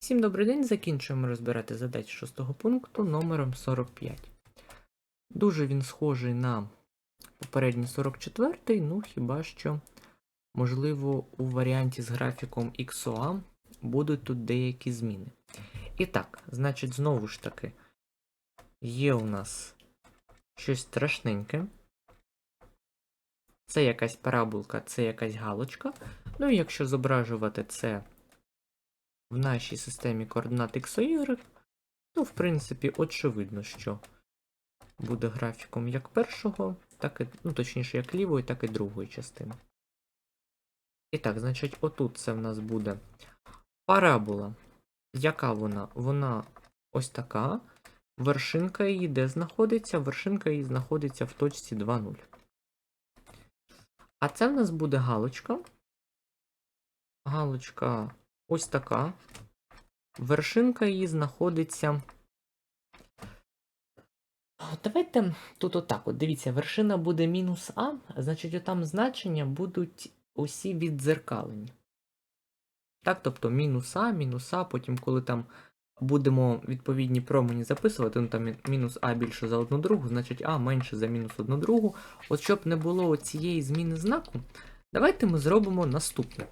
Всім добрий день. Закінчуємо розбирати задачі шостого пункту номером 45. Дуже він схожий на попередній 44, ну хіба що, можливо, у варіанті з графіком XOA будуть тут деякі зміни. І так, значить, знову ж таки, є у нас щось страшненьке. Це якась параболка, це якась галочка. Ну і якщо зображувати це в нашій системі координат X і Y, то, в принципі, очевидно, що буде графіком як першого, так і, ну, точніше, як лівої, так і другої частини. І так, значить, отут це в нас буде парабола. Яка вона? Вона ось така. Вершинка її де знаходиться? Вершинка її знаходиться в точці 2,0. А це в нас буде галочка. Галочка ось така. Вершинка її знаходиться. Давайте тут отак. от, Дивіться, вершина буде мінус А, значить, отам значення будуть усі віддзеркалені. Так, тобто мінус А, мінус А, потім, коли там будемо відповідні промені записувати, ну там мінус А більше за одну другу, значить А менше за мінус одну другу. От щоб не було цієї зміни знаку, давайте ми зробимо наступне.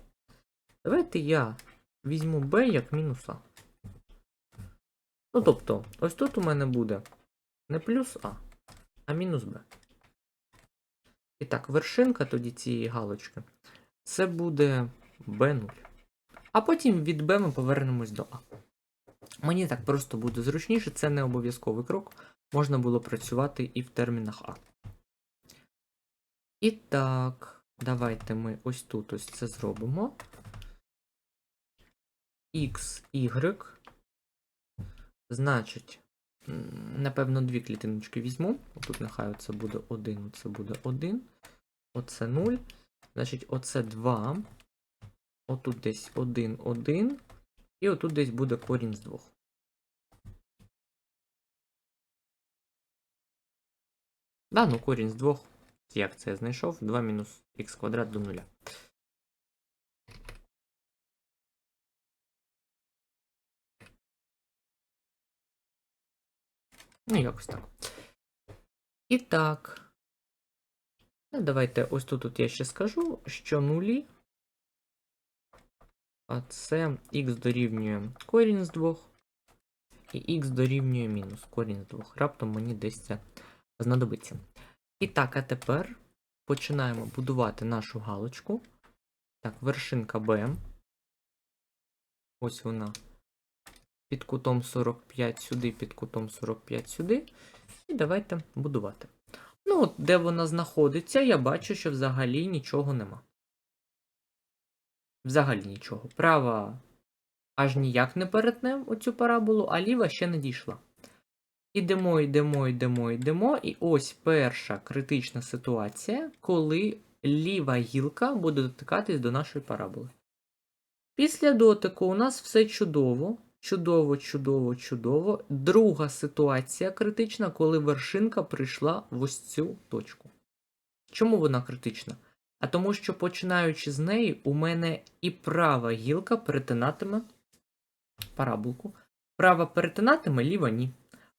Давайте я візьму b як мінус А. Ну тобто, ось тут у мене буде не плюс А, а мінус Б. І так, вершинка тоді цієї галочки. Це буде B0. А потім від B ми повернемось до А. Мені так просто буде зручніше, це не обов'язковий крок. Можна було працювати і в термінах А. І так, давайте ми ось тут ось це зробимо. X, Y. Значить, напевно, дві клітиночки візьму. Тут нехай оце буде 1, оце буде 1. Оце 0. Значить, оце 2. Отут десь 1, 1. І отут десь буде корінь з 2. Да, ну корінь з 2. Як це я знайшов? 2 мінус х квадрат до 0. Ну, якось так. І так. Ну, давайте ось тут от я ще скажу, що нулі. А це х дорівнює корінь з 2. І х дорівнює мінус корінь з 2. Раптом мені десь це знадобиться. І так, а тепер починаємо будувати нашу галочку. Так, вершинка B. Ось вона під кутом 45 сюди, під кутом 45 сюди. І давайте будувати. Ну, от де вона знаходиться, я бачу, що взагалі нічого нема. Взагалі нічого. Права аж ніяк не перетне оцю параболу, а ліва ще не дійшла. Ідемо, йдемо, йдемо, йдемо. І ось перша критична ситуація, коли ліва гілка буде дотикатись до нашої параболи. Після дотику у нас все чудово. Чудово, чудово, чудово. Друга ситуація критична, коли вершинка прийшла в ось цю точку. Чому вона критична? А тому, що починаючи з неї, у мене і права гілка перетинатиме параболку. Права перетинатиме, ліва ні.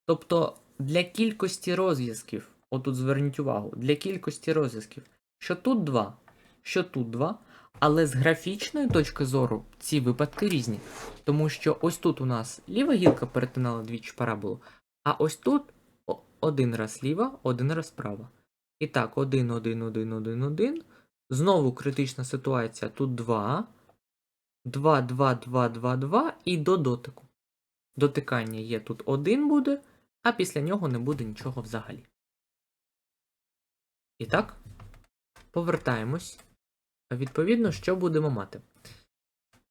Тобто для кількості розв'язків, отут зверніть увагу, для кількості розв'язків, що тут 2, що тут 2, але з графічної точки зору ці випадки різні. Тому що ось тут у нас ліва гілка перетинала двічі параболу, а ось тут один раз ліва, один раз права. І так, 1, 1, 1, 1, 1. Знову критична ситуація. Тут 2. 2, 2, 2, 2, 2 і до дотику. Дотикання є тут 1 буде, а після нього не буде нічого взагалі. І так, повертаємось. Відповідно, що будемо мати?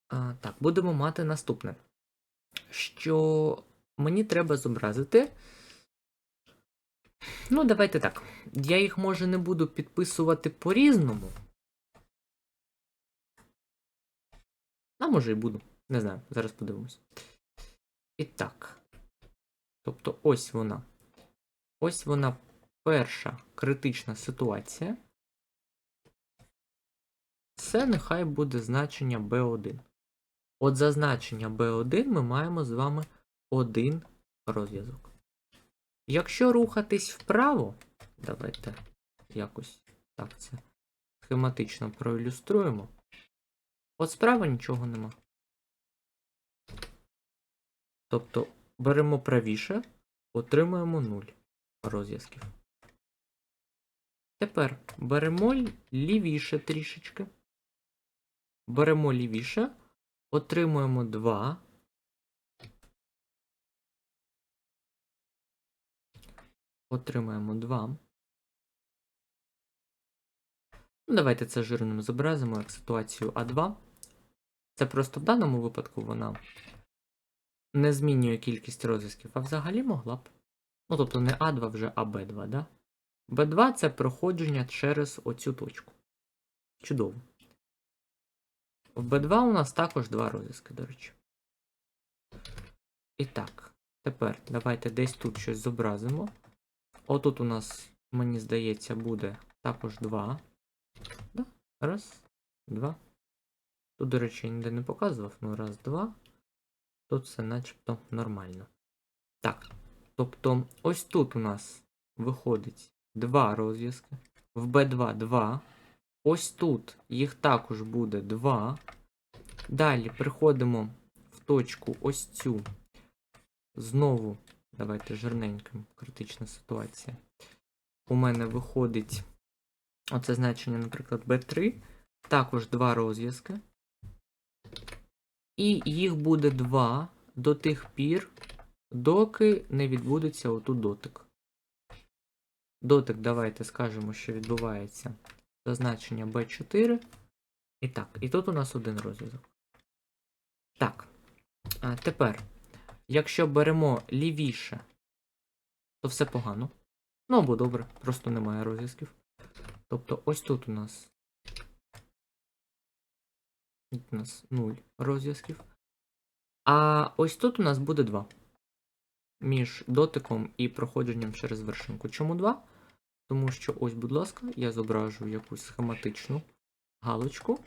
А, так, будемо мати наступне. Що мені треба зобразити. Ну, давайте так. Я їх, може, не буду підписувати по-різному. А може і буду. Не знаю, зараз подивимось. І так. Тобто, ось вона. Ось вона перша критична ситуація. Це нехай буде значення B1. От зазначення B1 ми маємо з вами один розв'язок. Якщо рухатись вправо, давайте якось так це схематично проілюструємо. От справа нічого нема. Тобто беремо правіше, отримуємо 0 розв'язків. Тепер беремо лівіше трішечки. Беремо лівіше, отримуємо 2. Отримаємо 2. Ну, давайте це жирним зобразимо як ситуацію А2. Це просто в даному випадку вона не змінює кількість розв'язків, а взагалі могла б. Ну, тобто не А2 вже, а Б2, да? Б2 це проходження через оцю точку. Чудово. В Б2 у нас також два розв'язки, до речі. І так, тепер давайте десь тут щось зобразимо. Отут у нас, мені здається, буде також 2. Да? Раз, два. Тут, до речі, я ніде не показував. Ну, раз, два. Тут все начебто нормально. Так. Тобто, ось тут у нас виходить два розв'язки. В B2 2. Ось тут їх також буде 2. Далі приходимо в точку ось цю. Знову, давайте жирненьким, критична ситуація. У мене виходить оце значення, наприклад, B3. Також два розв'язки. І їх буде 2 до тих пір, доки не відбудеться отут дотик. Дотик, давайте скажемо, що відбувається зазначення B4. І так, і тут у нас один розв'язок. Так. А тепер, якщо беремо лівіше, то все погано. Ну або добре, просто немає розв'язків. Тобто ось тут у нас. Тут у нас 0 розв'язків. А ось тут у нас буде 2. Між дотиком і проходженням через вершинку. Чому 2? Тому що ось, будь ласка, я зображу якусь схематичну галочку.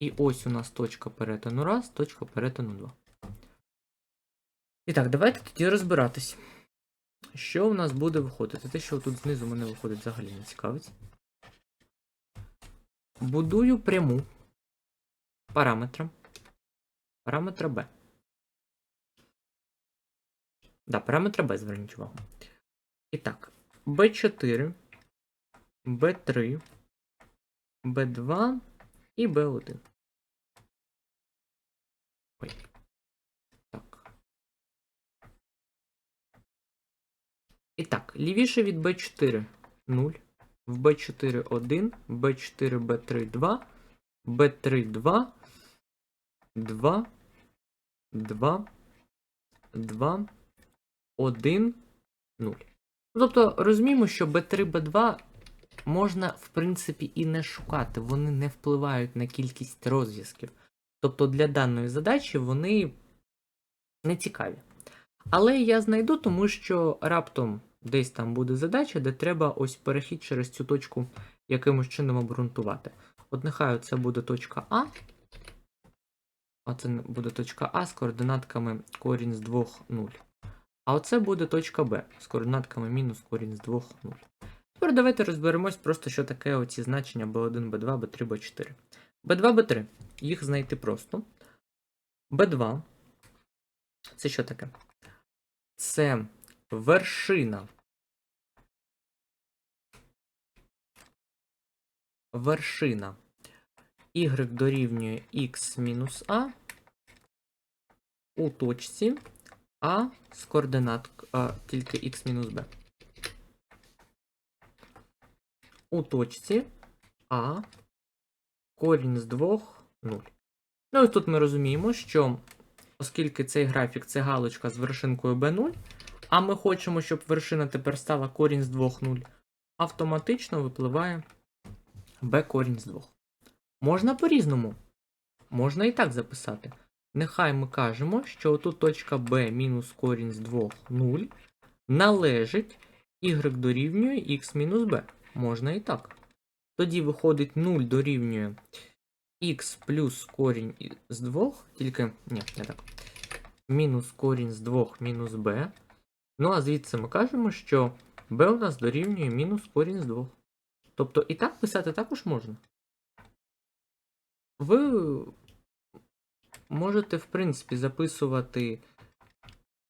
І ось у нас точка перетину 1, точка перетину 2. І так, давайте тоді розбиратись. Що у нас буде виходити? Те, що тут знизу мене виходить, взагалі не цікавить. Будую пряму параметром. Параметра B. Да, параметра B, зверніть увагу. І так, B4, B3, B2 і B1. Ой. Так. І так, лівіше від B4 0, в B4 1, B4, B3 2, B3 2, 2, 2, 2, 1, 0. Тобто розуміємо, що B3, B2 можна, в принципі, і не шукати, вони не впливають на кількість розв'язків. Тобто для даної задачі вони не цікаві. Але я знайду, тому що раптом десь там буде задача, де треба ось перехід через цю точку якимось чином обґрунтувати. От нехай це буде точка А. Оце буде точка А з координатками корінь з 2, 0. А оце буде точка Б з координатками мінус корінь з 2, 0. Тепер давайте розберемось просто, що таке оці значення B1, B2, B3, B4. B2, B3. Їх знайти просто. B2. Це що таке? Це вершина. Вершина y дорівнює x мінус a у точці А з координат а, тільки x мінус b. У точці А корінь з 2 0. Ну і тут ми розуміємо, що оскільки цей графік це галочка з вершинкою b0, а ми хочемо, щоб вершина тепер стала корінь з 2 0, автоматично випливає b корінь з 2. Можна по-різному. Можна і так записати. Нехай ми кажемо, що тут точка b мінус корінь з 2 0 належить y дорівнює x мінус b. Можна і так. Тоді виходить 0 дорівнює х плюс корінь з 2, тільки. Ні, не так. Мінус корінь з 2 мінус b. Ну, а звідси ми кажемо, що b у нас дорівнює мінус корінь з 2. Тобто і так писати також можна. Ви можете, в принципі, записувати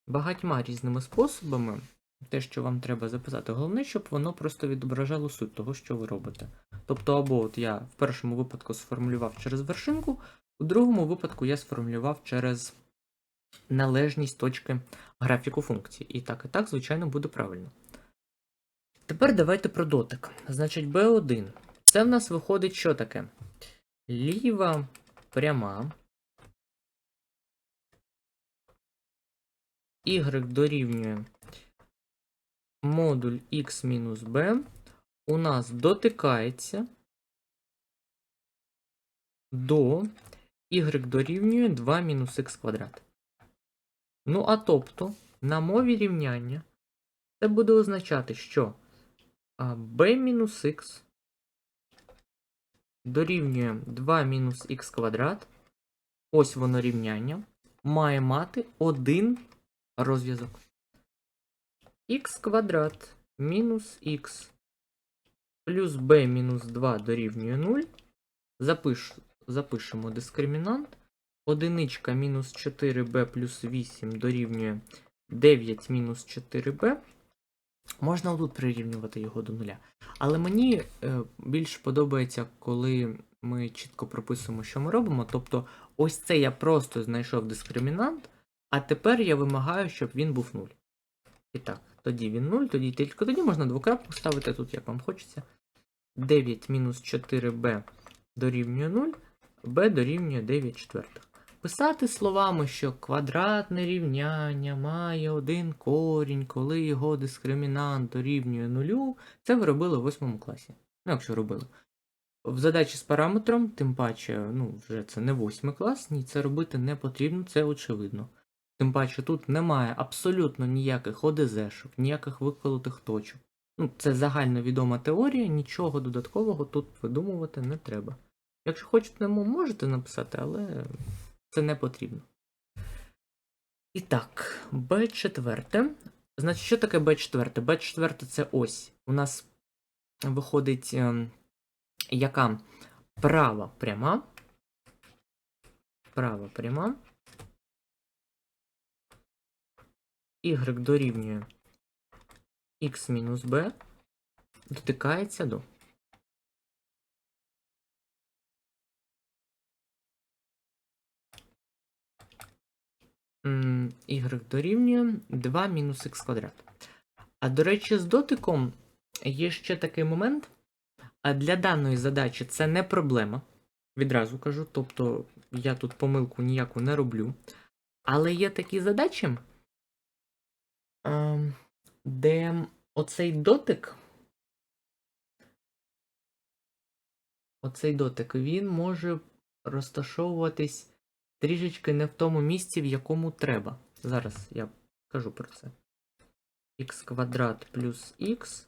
багатьма різними способами те, що вам треба записати. Головне, щоб воно просто відображало суть того, що ви робите. Тобто, або от я в першому випадку сформулював через вершинку, у другому випадку я сформулював через належність точки графіку функції. І так, і так, звичайно, буде правильно. Тепер давайте про дотик. Значить, B1. Це в нас виходить що таке? Ліва пряма. Y дорівнює модуль x мінус b у нас дотикається до y дорівнює 2 мінус х квадрат. Ну, а тобто, на мові рівняння це буде означати, що b мінус х дорівнює 2 мінус х квадрат. Ось воно рівняння. Має мати один розв'язок. Х квадрат мінус х плюс b мінус 2 дорівнює 0. Запиш, запишемо дискримінант. Одиничка мінус 4b плюс 8 дорівнює 9 мінус 4b. Можна тут прирівнювати його до нуля. Але мені е, більш подобається, коли ми чітко прописуємо, що ми робимо. Тобто, ось це я просто знайшов дискримінант, а тепер я вимагаю, щоб він був 0. І так, тоді він 0, тоді тільки тоді можна двокрапку ставити тут, як вам хочеться. 9 мінус 4b дорівнює 0, b дорівнює 9 четвертих. Писати словами, що квадратне рівняння має один корінь, коли його дискримінант дорівнює нулю, це ви робили в 8 класі. Ну, якщо робили. В задачі з параметром, тим паче, ну, вже це не 8 клас, ні, це робити не потрібно, це очевидно. Тим паче тут немає абсолютно ніяких ОДЗшок, ніяких виколотих точок. Ну, це загальновідома теорія, нічого додаткового тут видумувати не треба. Якщо хочете, можете написати, але це не потрібно. І так, B4. Значить, що таке B4? B4 це ось. У нас виходить ем, яка права пряма. Права пряма. Y дорівнює x мінус b дотикається до. Y дорівнює 2 мінус х квадрат. А до речі, з дотиком є ще такий момент. А для даної задачі це не проблема. Відразу кажу. Тобто я тут помилку ніяку не роблю. Але є такі задачі, де оцей дотик. Оцей дотик, він може розташовуватись трішечки не в тому місці, в якому треба. Зараз я кажу про це. х квадрат плюс х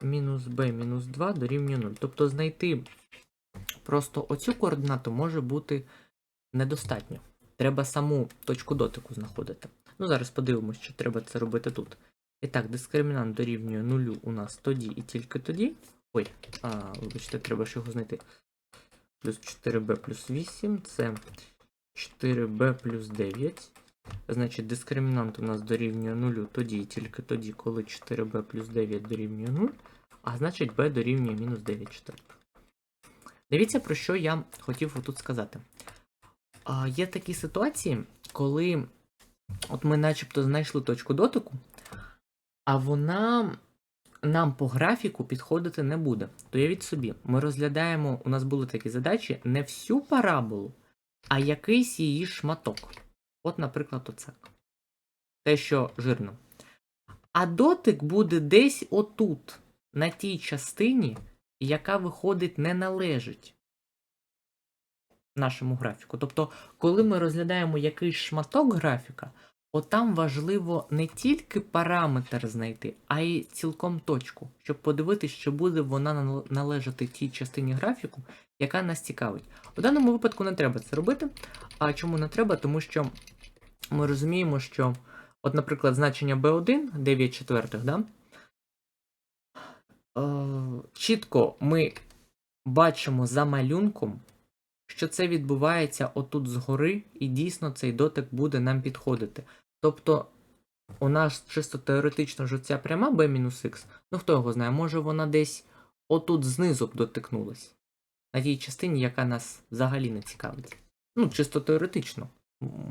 мінус b мінус 2 дорівнює 0. Тобто знайти просто оцю координату може бути недостатньо. Треба саму точку дотику знаходити. Ну, зараз подивимось, чи треба це робити тут. І так, дискримінант дорівнює 0 у нас тоді і тільки тоді. Ой, а, вибачте, треба ж його знайти. Плюс 4b плюс 8 це 4b плюс 9. Значить, дискримінант у нас дорівнює 0 тоді і тільки тоді, коли 4b плюс 9 дорівнює 0. А значить b дорівнює мінус 9 четвертих. Дивіться, про що я хотів отут сказати. А, Є такі ситуації, коли от ми начебто знайшли точку дотику, а вона нам по графіку підходити не буде. То явіть собі, ми розглядаємо, у нас були такі задачі, не всю параболу, а якийсь її шматок. От, наприклад, оце. Те, що жирно. А дотик буде десь отут, на тій частині, яка виходить не належить нашому графіку. Тобто, коли ми розглядаємо якийсь шматок графіка, Отам важливо не тільки параметр знайти, а й цілком точку, щоб подивитись, чи буде вона належати тій частині графіку, яка нас цікавить. У даному випадку не треба це робити. А чому не треба? Тому що ми розуміємо, що, от, наприклад, значення B1, 9 четвертих, да? е, чітко ми бачимо за малюнком, що це відбувається отут згори, і дійсно цей дотик буде нам підходити. Тобто, у нас чисто теоретично ж ця пряма b-х, ну хто його знає, може вона десь отут знизу б дотикнулась. На тій частині, яка нас взагалі не цікавить. Ну, чисто теоретично.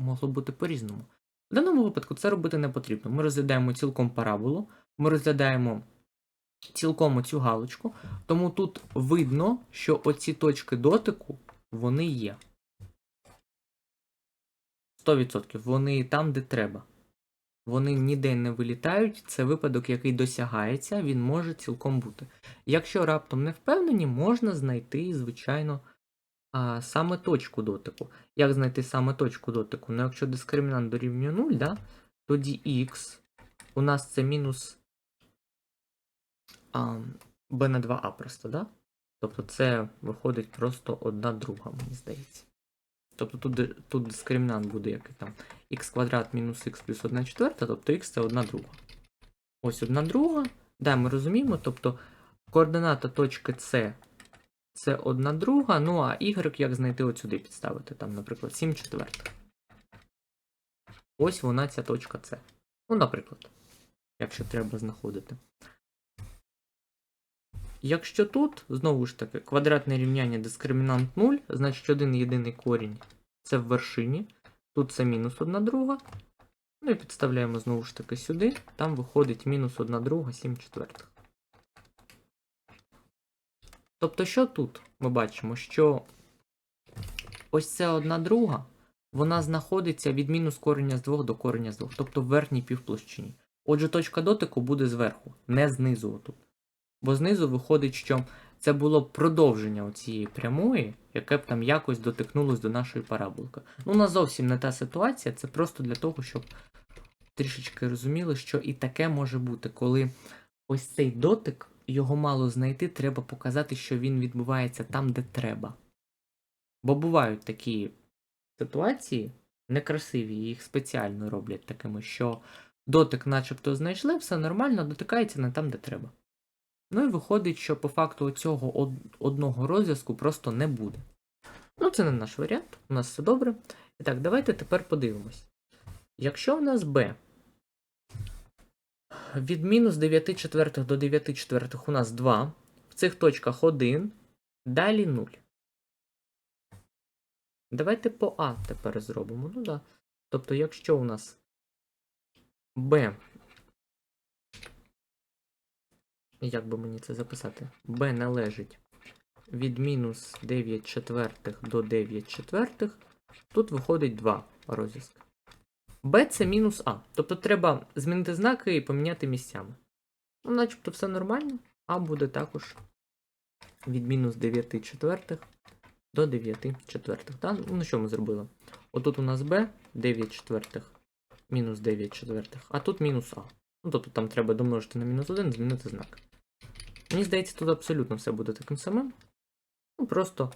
Могло бути по-різному. В даному випадку це робити не потрібно. Ми розглядаємо цілком параболу, ми розглядаємо цілком цю галочку, тому тут видно, що оці точки дотику вони є. 100% вони там, де треба. Вони ніде не вилітають, це випадок, який досягається, він може цілком бути. Якщо раптом не впевнені, можна знайти, звичайно, саме точку дотику. Як знайти саме точку дотику? Ну, якщо дискримінант дорівнює 0, да, тоді х у нас це мінус b на 2a просто, да? Тобто це виходить просто одна друга, мені здається. Тобто тут, тут дискримінант буде який там х квадрат мінус х плюс 1 четверта, тобто х це одна друга. Ось одна друга. Да, ми розуміємо, тобто координата точки С це одна друга, ну а y як знайти от сюди підставити, там, наприклад, 7 четвертих. Ось вона ця точка С. Ну, наприклад, якщо треба знаходити. Якщо тут, знову ж таки, квадратне рівняння дискримінант 0, значить один єдиний корінь це в вершині. Тут це мінус 1 друга. Ну і підставляємо знову ж таки сюди. Там виходить мінус 1 друга, 7 четвертих. Тобто, що тут ми бачимо? Що ось ця одна друга, вона знаходиться від мінус кореня з 2 до кореня з 2, тобто в верхній півплощині. Отже, точка дотику буде зверху, не знизу отут. Бо знизу виходить, що це було продовження цієї прямої, яке б там якось дотикнулось до нашої параболки. Ну, у нас зовсім не та ситуація, це просто для того, щоб трішечки розуміли, що і таке може бути, коли ось цей дотик, його мало знайти, треба показати, що він відбувається там, де треба. Бо бувають такі ситуації, некрасиві, їх спеціально роблять такими, що дотик начебто знайшли, все нормально, дотикається не там, де треба. Ну і виходить, що по факту цього одного розв'язку просто не буде. Ну, це не наш варіант, у нас все добре. І так, давайте тепер подивимось. Якщо в нас b від мінус 9 четвертих до 9 четвертих у нас 2, в цих точках 1, далі 0. Давайте по А тепер зробимо. Ну да. Тобто, якщо у нас b як би мені це записати? b належить від мінус 9 четвертих до 9 четвертих, тут виходить 2 розв'язки. b це мінус А. Тобто треба змінити знаки і поміняти місцями. Ну, начебто все нормально, А буде також від мінус 9 четвертих до 9 четвертих. Так? Ну, що ми зробили? Отут у нас b 9 четвертих, мінус 9 четвертих, а тут мінус А. Ну, тобто там треба домножити на мінус 1, змінити знак. Мені здається, тут абсолютно все буде таким самим. Ну, просто,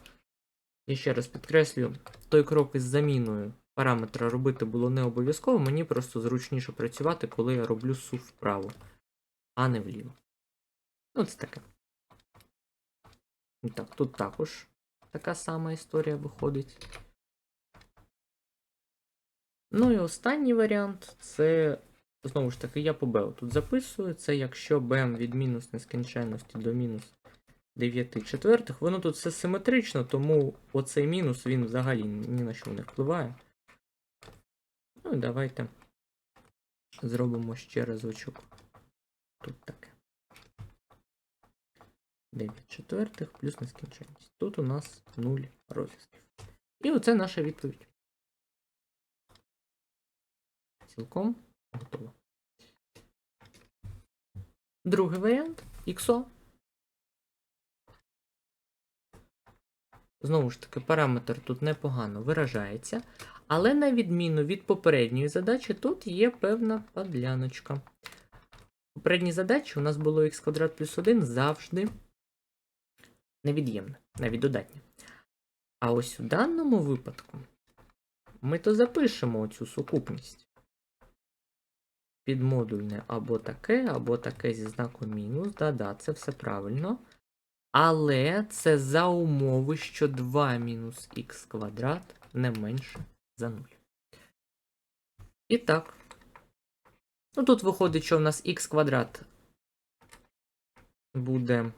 я ще раз підкреслюю, той крок із заміною параметра робити було не обов'язково, мені просто зручніше працювати, коли я роблю сув вправо, а не вліво. Ну, це таке. Так, тут також така сама історія виходить. Ну і останній варіант це Знову ж таки, я по B тут записую. Це якщо BM від мінус нескінченності до мінус 9 четвертих. Воно тут все симетрично, тому оцей мінус він взагалі ні на що не впливає. Ну і давайте зробимо ще разочок. Тут таке. 9 четвертих плюс нескінченність. Тут у нас 0 розв'язків. І оце наша відповідь. Цілком готово. Другий варіант XO. Знову ж таки, параметр тут непогано виражається, Але на відміну від попередньої задачі, тут є певна подляночка. Попередній задачі у нас було х квадрат плюс 1 завжди невід'ємне, навіть додатнє. А ось у даному випадку ми то запишемо цю сукупність. Підмодульне або таке, або таке зі знаком мінус. Да-да, це все правильно. Але це за умови, що 2 мінус х квадрат не менше за 0. І так. Ну тут виходить, що в нас х квадрат буде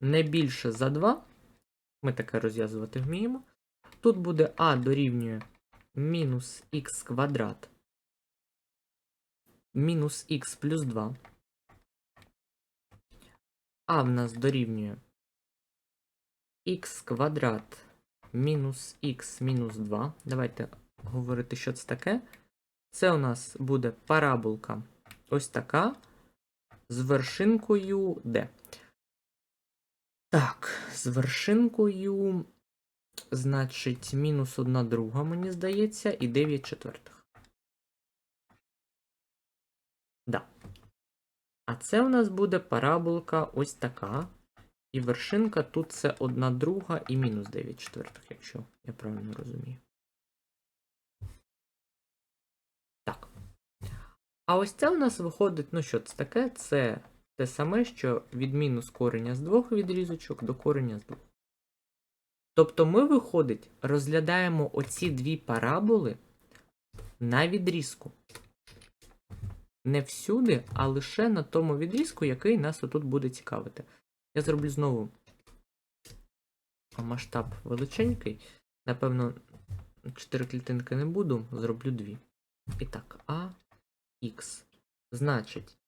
не більше за 2. Ми таке розв'язувати вміємо. Тут буде а дорівнює мінус х квадрат мінус х плюс 2. А в нас дорівнює х квадрат мінус х мінус 2. Давайте говорити, що це таке. Це у нас буде параболка ось така з вершинкою d. Так, з вершинкою, значить, мінус 1 друга, мені здається, і 9 четвертих. А це у нас буде параболка ось така. І вершинка тут це 1 друга і мінус 9 четвертих, якщо я правильно розумію. Так. А ось це у нас виходить, ну що це таке? Це те саме, що від мінус кореня з двох відрізочок до кореня з двох. Тобто ми, виходить, розглядаємо оці дві параболи на відрізку. Не всюди, а лише на тому відрізку, який нас отут буде цікавити. Я зроблю знову масштаб величенький. Напевно, 4 клітинки не буду, зроблю 2. І так, А, Х. Значить,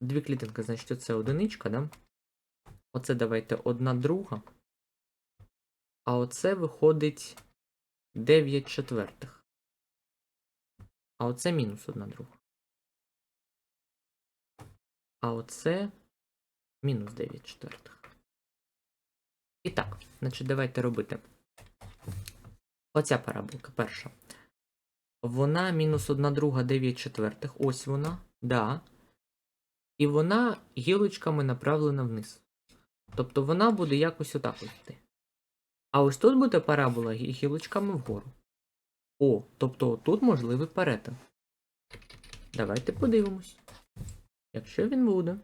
дві клітинки, значить, оце одиничка, да? Оце давайте одна друга. А оце виходить 9 четвертих. А оце мінус одна друга. А оце мінус 9 четвертих. І так, значить, давайте робити. Оця параболка перша. Вона мінус 1 друга 9 четвертих. Ось вона. Да. І вона гілочками направлена вниз. Тобто вона буде якось отак йти. А ось тут буде парабола гілочками вгору. О, тобто тут можливий перетин. Давайте подивимось. Якщо він буде.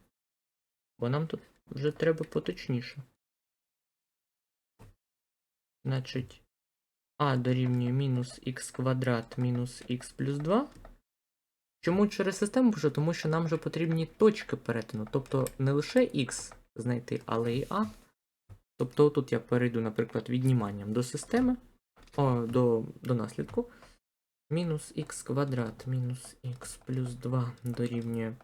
Бо нам тут вже треба поточніше. Значить, а дорівнює мінус х квадрат мінус х плюс 2. Чому через систему пишу? Тому що нам вже потрібні точки перетину. Тобто не лише х знайти, але і а. Тобто тут я перейду, наприклад, відніманням до системи, о, до, до наслідку. Мінус х квадрат мінус х плюс 2 дорівнює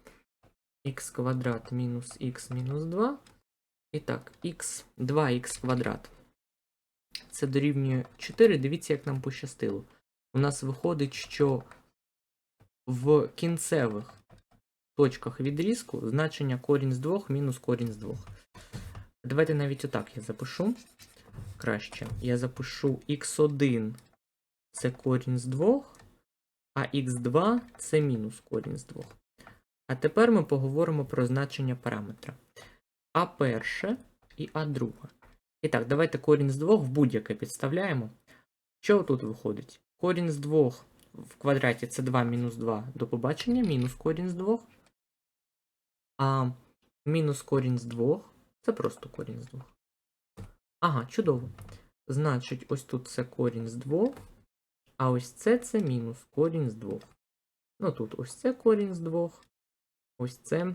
х квадрат мінус х мінус 2. І так, х 2х квадрат. Це дорівнює 4. Дивіться, як нам пощастило. У нас виходить, що в кінцевих точках відрізку значення корінь з 2 мінус корінь з 2. Давайте навіть отак я запишу. Краще. Я запишу x1 це корінь з 2, а x2 це мінус корінь з 2. А тепер ми поговоримо про значення параметра. А перше і А друге. І так, давайте корінь з 2 в будь-яке підставляємо. Що тут виходить? Корінь з 2 в квадраті це 2 мінус 2 до побачення, мінус корінь з 2. А мінус корінь з 2 це просто корінь з 2. Ага, чудово. Значить, ось тут це корінь з 2, а ось це це мінус корінь з 2. Ну тут ось це корінь з 2, ось це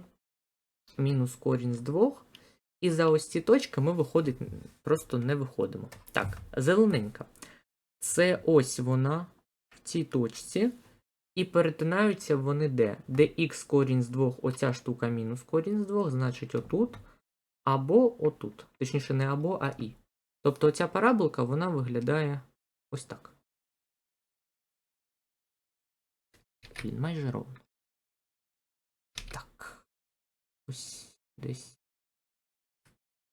мінус корінь з 2. І за ось ці точки ми виходить просто не виходимо. Так, зелененька. Це ось вона в цій точці. І перетинаються вони де? Де х корінь з 2, оця штука мінус корінь з 2, значить отут. Або отут. Точніше, не або, а і. Тобто ця параболка вона виглядає ось так. Блін, майже ровно. Ось десь.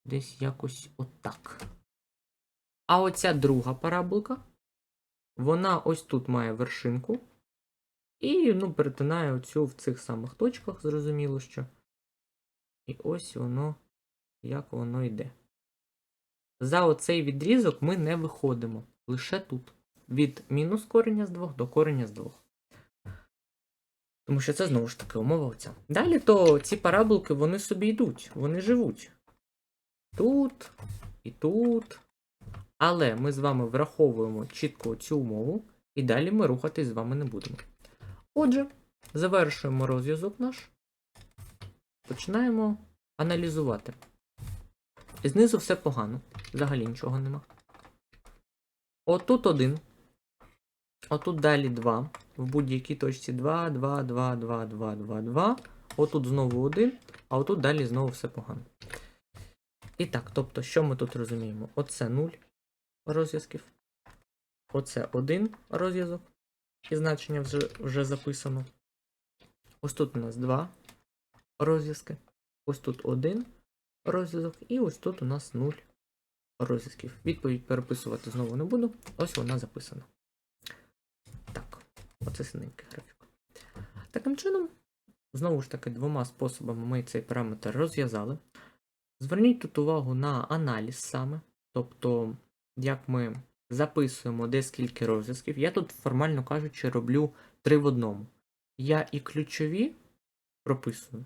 Десь якось отак. А оця друга параболка. вона ось тут має вершинку. І ну, перетинає оцю в цих самих точках, зрозуміло, що. І ось воно, як воно йде. За оцей відрізок ми не виходимо. Лише тут. Від мінус кореня з 2 до кореня з 2. Тому що це знову ж таки умова оця. Далі то ці параболки вони собі йдуть, вони живуть. Тут і тут. Але ми з вами враховуємо чітко цю умову, і далі ми рухатись з вами не будемо. Отже, завершуємо розв'язок наш. Починаємо аналізувати. Знизу все погано. Взагалі нічого нема. Отут один. Отут далі 2. В будь-якій точці 2, 2, 2, 2, 2, 2, 2. Отут знову 1, а отут далі знову все погано. І так, тобто, що ми тут розуміємо? Оце 0 розв'язків. Оце 1 розв'язок. І значення вже, вже записано. Ось тут у нас 2 розв'язки. Ось тут 1 розв'язок. І ось тут у нас 0 розв'язків. Відповідь переписувати знову не буду. Ось вона записана. Оце синенький графік. Таким чином, знову ж таки, двома способами ми цей параметр розв'язали. Зверніть тут увагу на аналіз саме, тобто, як ми записуємо де скільки розв'язків. Я тут, формально кажучи, роблю 3 в одному. Я і ключові прописую,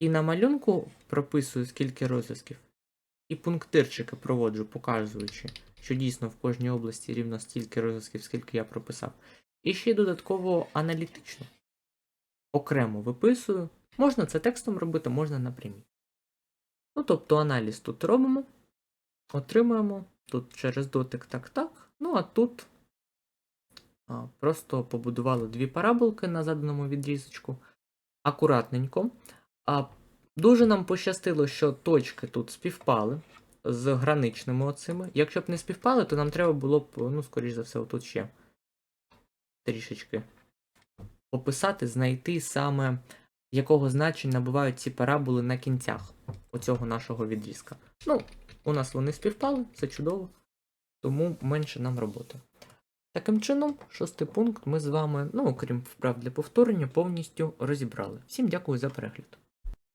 і на малюнку прописую скільки розв'язків, і пунктирчики проводжу, показуючи, що дійсно в кожній області рівно стільки розв'язків, скільки я прописав. І ще й додатково аналітично. Окремо виписую. Можна це текстом робити, можна напрямі. Ну, тобто аналіз тут робимо, отримуємо. Тут через дотик так-так. Ну, а тут а, просто побудували дві параболки на заданому відрізочку. Акуратненько. А, дуже нам пощастило, що точки тут співпали з граничними оцими. Якщо б не співпали, то нам треба було б, ну, скоріш за все, отут ще трішечки описати, знайти саме якого значення набувають ці параболи на кінцях оцього нашого відрізка. Ну, у нас вони співпали, це чудово, тому менше нам роботи. Таким чином, шостий пункт ми з вами, ну окрім вправ для повторення, повністю розібрали. Всім дякую за перегляд.